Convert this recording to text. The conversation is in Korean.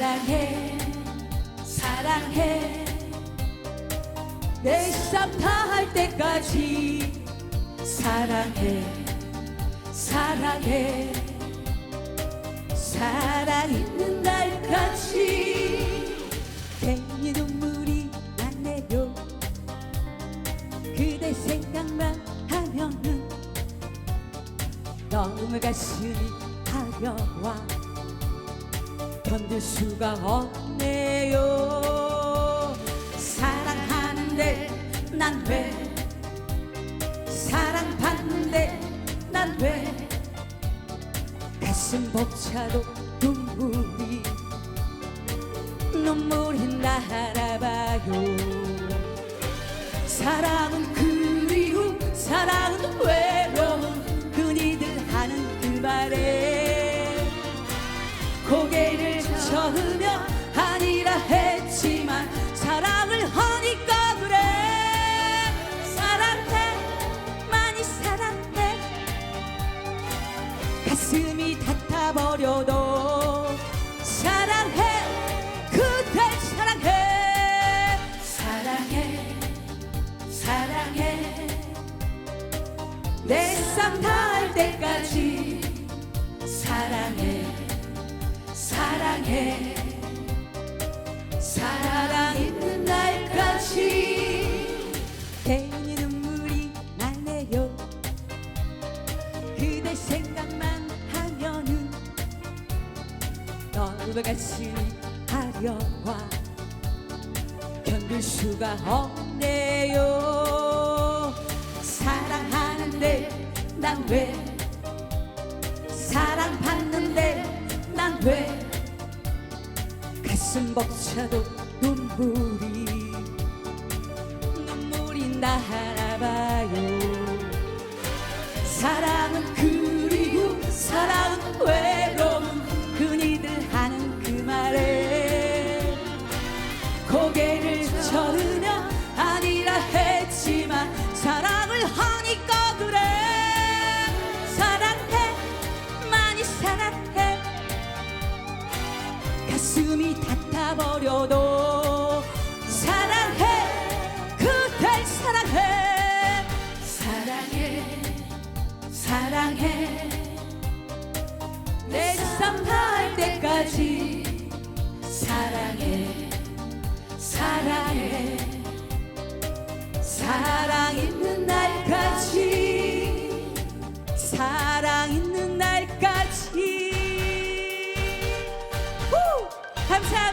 사랑해 사랑해. 내삶 다할 때까지 사랑해 사랑해. 살아있는 날까지 괜히 눈물이 나네요 그대 생각만 하면은 너무 가슴이 가려와 견딜 수가 없네요. 사랑하는데 난 왜? 사랑받는데 난 왜? 가슴 벅차도 눈물이 눈물이 날아봐요. 사랑은 그리움 사랑은 외로움 흔히들 하는 그 말에 고개를 저으며 아니라 했지만 사랑을 하니까 그래. 사랑해. 많이 사랑해. 가슴이 닫아버려도 사랑해. 그댈 사랑해. 사랑해. 사랑해. 내삶 다할 때까지 사랑해 살아있는 날까지. 괜히 눈물이 나네요. 그대 생각만 하면은 너무 가슴이 가려와. 견딜 수가 없네요. 사랑하는데 난 왜? 사랑받는데 난 왜 가슴 벅차도 눈물이 눈물이 나나봐요. 사랑은 그리움 사랑은 외로움 흔히들 하는 그 말에 고개를 저으 가슴이 닫아버려도 사랑해 그댈 사랑해. 사랑해 사랑해. 내 삶 다할 때까지 사랑해 사랑해. 사랑이 Sometimes